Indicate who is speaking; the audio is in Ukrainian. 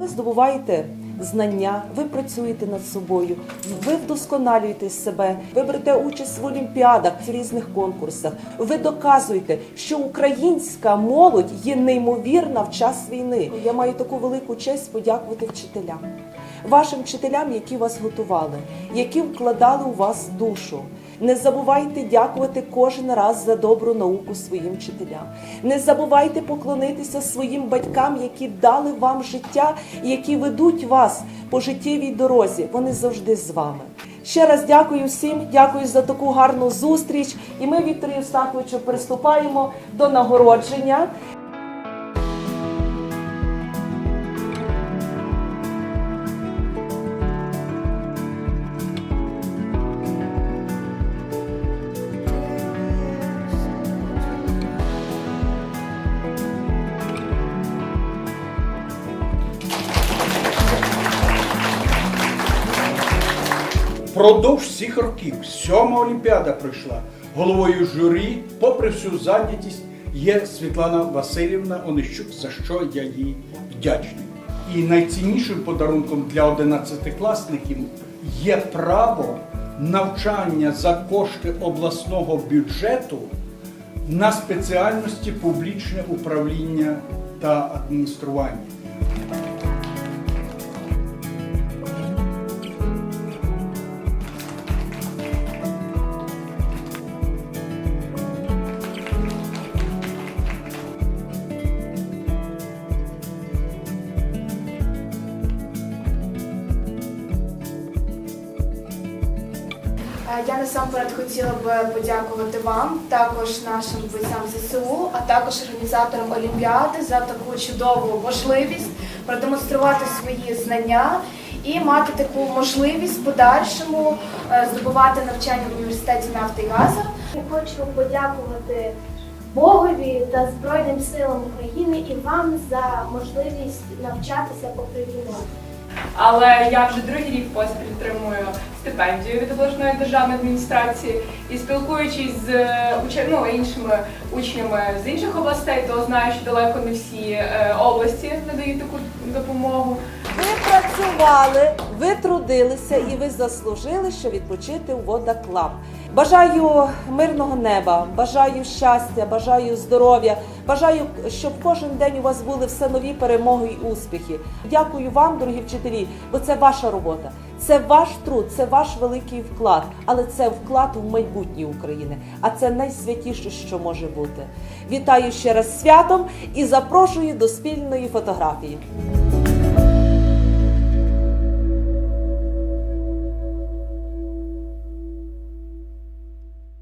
Speaker 1: Ви здобуваєте знання, ви працюєте над собою, ви вдосконалюєте себе, ви берете участь в олімпіадах, в різних конкурсах. Ви доказуєте, що українська молодь є неймовірна в час війни. Я маю таку велику честь подякувати вчителям, вашим вчителям, які вас готували, які вкладали у вас душу. Не забувайте дякувати кожен раз за добру науку своїм вчителям. Не забувайте поклонитися своїм батькам, які дали вам життя які ведуть вас по життєвій дорозі. Вони завжди з вами. Ще раз дякую всім, дякую за таку гарну зустріч. І ми, Вікторію Євстаховичу, приступаємо до нагородження.
Speaker 2: Впродовж всіх років сьома Олімпіада пройшла. Головою журі, попри всю зайнятість, є Світлана Васильівна Онищук, за що я їй вдячний. І найціннішим подарунком для одинадцятикласників є право навчання за кошти обласного бюджету на спеціальності публічне управління та адміністрування.
Speaker 3: Я насамперед хотіла б подякувати вам, також нашим бойцям ЗСУ, а також організаторам Олімпіади за таку чудову можливість продемонструвати свої знання і мати таку можливість в подальшому е, здобувати навчання в університеті нафти і газу.
Speaker 4: Я хочу подякувати Богові та Збройним силам України і вам за можливість навчатися попри війну.
Speaker 5: Але я вже другий рік поспіль отримую стипендію від обласної державної адміністрації і спілкуючись з е, ну, іншими учнями з інших областей, то знаю, що далеко не всі е, області надають таку допомогу.
Speaker 1: Ви працювали, ви трудилися і ви заслужили, що відпочити у Вода Клаб. Бажаю мирного неба, бажаю щастя, бажаю здоров'я, бажаю, щоб кожен день у вас були все нові перемоги і успіхи. Дякую вам, дорогі вчителі, бо це ваша робота, це ваш труд, це ваш великий вклад, але це вклад в майбутнє України. А це найсвятіше, що може бути. Вітаю ще раз святом і запрошую до спільної фотографії.